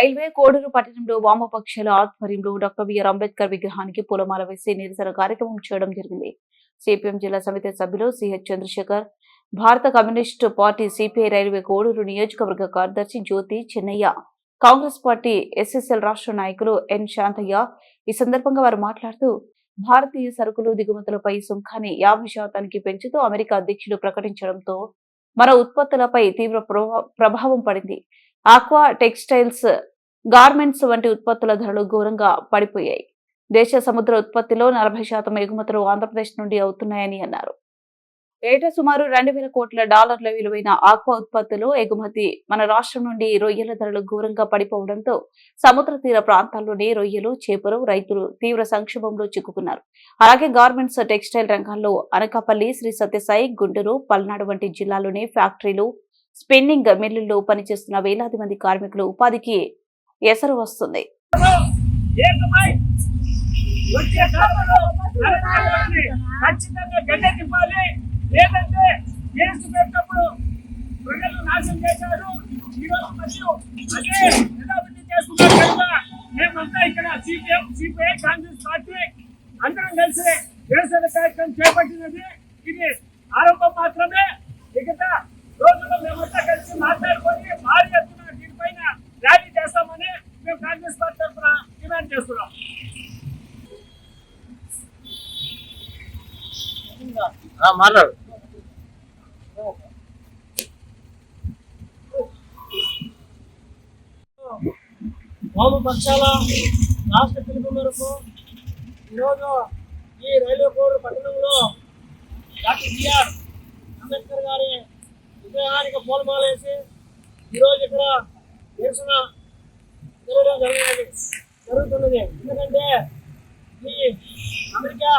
Railway Koduru పట్టణంలో వామపక్షాల ఆధ్వర్యంలో doctor BR Ambedkar విగ్రహానికి పూలమాల వేసి నిరసన కార్యక్రమం చేయడం జరిగింది. సిపిఎం జిల్లా సమితి సభ్యులు సిహెచ్ చంద్రశేఖర్ భారత communist party CPI railway Koduru నియోజకవర్గ కార్యదర్శి జ్యోతి చెన్నయ్య కాంగ్రెస్ పార్టీ ఎస్ఎస్ఎల్ రాష్ట్ర నాయకులు ఎన్ శాంతయ్య ఈ సందర్భంగా వారు మాట్లాడుతూ భారతీయ సరుకులు దిగుమతులపై సుంకాన్ని యాభై శాతానికి పెంచుతూ అమెరికా అధ్యక్షులు ప్రకటించడంతో మన ఉత్పత్తులపై తీవ్ర ప్రభావం పడింది. ఆక్వా టెక్స్టైల్స్ గార్మెంట్స్ వంటి ఉత్పత్తుల ధరలు ఘోరంగా పడిపోయాయి. దేశ సముద్ర ఉత్పత్తిలో నలభై శాతం ఎగుమతులు ఆంధ్రప్రదేశ్ నుండి అవుతున్నాయని అన్నారు. ఏటా సుమారు రెండు వేల కోట్ల డాలర్ల విలువైన ఆక్వా ఉత్పత్తులు ఎగుమతి మన రాష్ట్రం నుండి రొయ్యల ధరలు ఘోరంగా పడిపోవడంతో సముద్ర తీర ప్రాంతాల్లోని రొయ్యలు చేపలు రైతులు తీవ్ర సంక్షోభంలో చిక్కుకున్నారు. అలాగే గార్మెంట్స్ టెక్స్టైల్ రంగాల్లో అనకాపల్లి శ్రీ సత్యసాయి గుంటూరు పల్నాడు వంటి జిల్లాలోని ఫ్యాక్టరీలు స్పిన్నింగ్ మిల్లుల్లో పనిచేస్తున్న వేలాది మంది కార్మికులు ఉపాధికి ఎసరు వస్తుంది. ఏకమై వచ్చే కాలంలో తెలంగాణని ఖచ్చితంగా గడ్డెక్కింపాలి లేదంటే కేసు పెట్టినప్పుడు ప్రజలు నాశనం చేశారు ఈరోజు మరియు అదే యథావిధి చేస్తున్నారు కనుక మేమంతా ఇక్కడ సిపిఎం సిపిఐ కాంగ్రెస్ పార్టీ అందరం కలిసి నిరసన కార్యక్రమం చేపట్టినది మాట్లాడు. వామపక్షాల రాష్ట్ర పిలుపు మేరకు ఈరోజు ఈ రైల్వే బోర్డు పట్టణంలో డాక్టర్ బిఆర్ అంబేద్కర్ గారి విగ్రహానికి పూలమాల వేసి ఈరోజు ఇక్కడ నిరసన జరగడం జరిగినది జరుగుతున్నది. ఎందుకంటే ఈ అమెరికా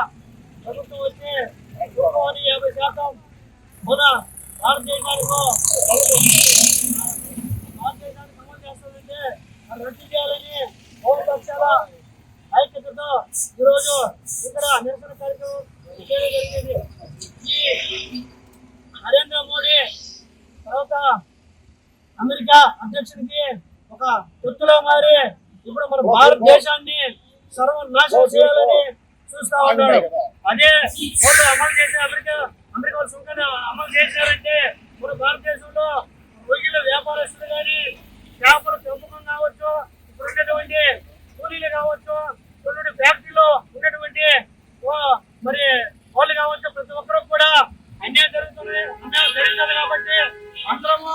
ప్రభుత్వం వచ్చే యాభై శాతం మన భారతదేశానికి భారతదేశానికి అమలు చేస్తుందంటే రద్దు చేయాలని పక్షాల ఐక్యతతో ఈరోజు ఇక్కడ నిరసన కార్యక్రమం జరిగింది ఈ నరేంద్ర మోడీ తర్వాత అమెరికా అధ్యక్షుడికి ఒక తొత్తులో మారి ఇప్పుడు మన భారతదేశాన్ని సర్వనాశనం చేయాలని చూస్తా ఉన్నాడు. అదే ఓటు అమలు చేసే అమెరికా అమెరికా సుంకాన్ని అమలు చేశారంటే మన భారతదేశంలో రొయ్యల వ్యాపారస్తులు కానీ చేపల పెంపకం కావచ్చు ఇప్పుడు ఉన్నటువంటి కూలీలు కావచ్చు కొన్ని ఫ్యాక్టరీలో ఉన్నటువంటి ఓ మరి వాళ్ళు కావచ్చు ప్రతి ఒక్కరు కూడా అన్యాయం జరుగుతుంది. అన్యాయం జరుగుతుంది కాబట్టి అందరము